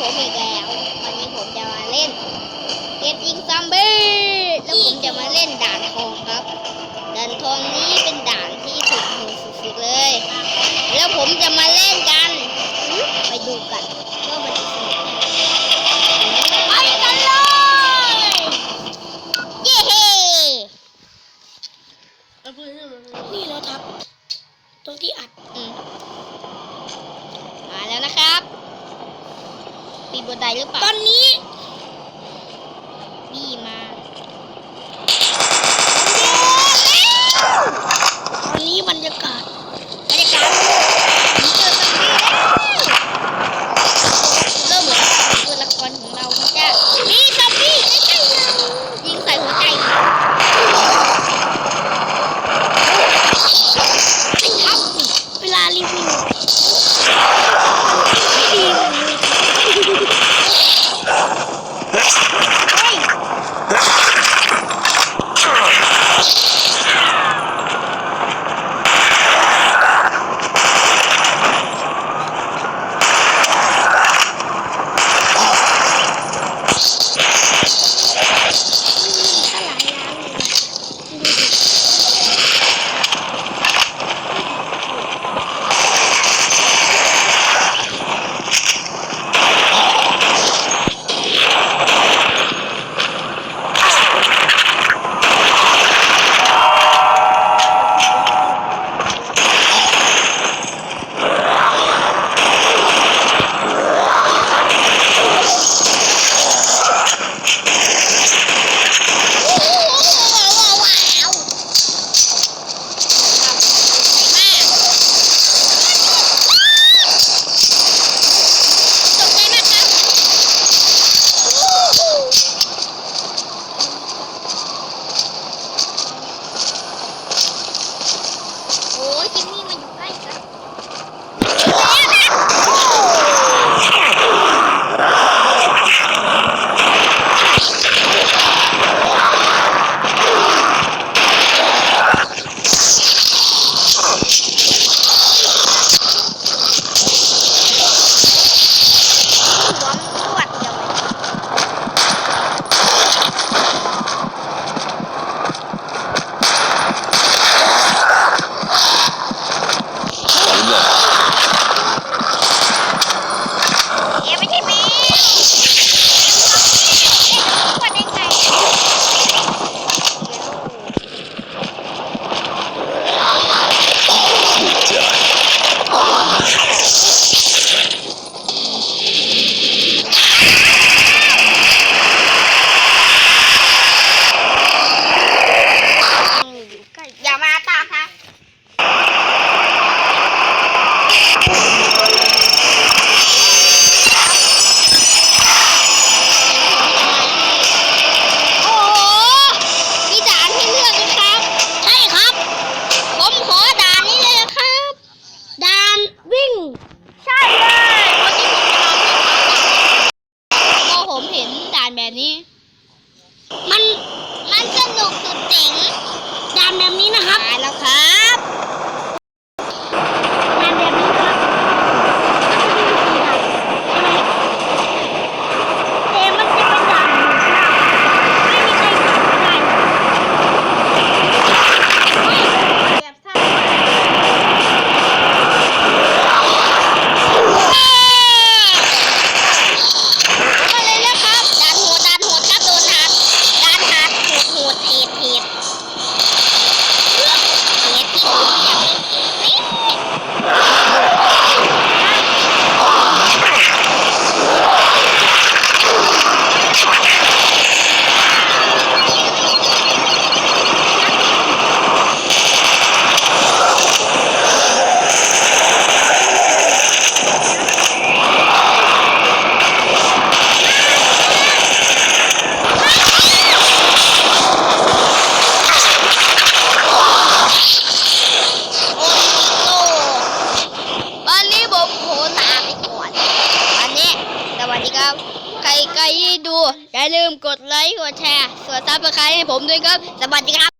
ผมอีกแล้ว วันนี้ผมจะมาเล่นเกมยิงซอมบี้แล้วผมจะมาเล บนไดหรือเปล่า ตอนนี้ นี้ มันมันสนุกสุดเจ๋งดามแบบนี้นะครับตายแล้วครับ ครับ ใครใครที่ดู อย่าลืมกดไลค์ กดแชร์ส่วนซับสไครต์ให้ผมด้วยครับ สวัสดีครับ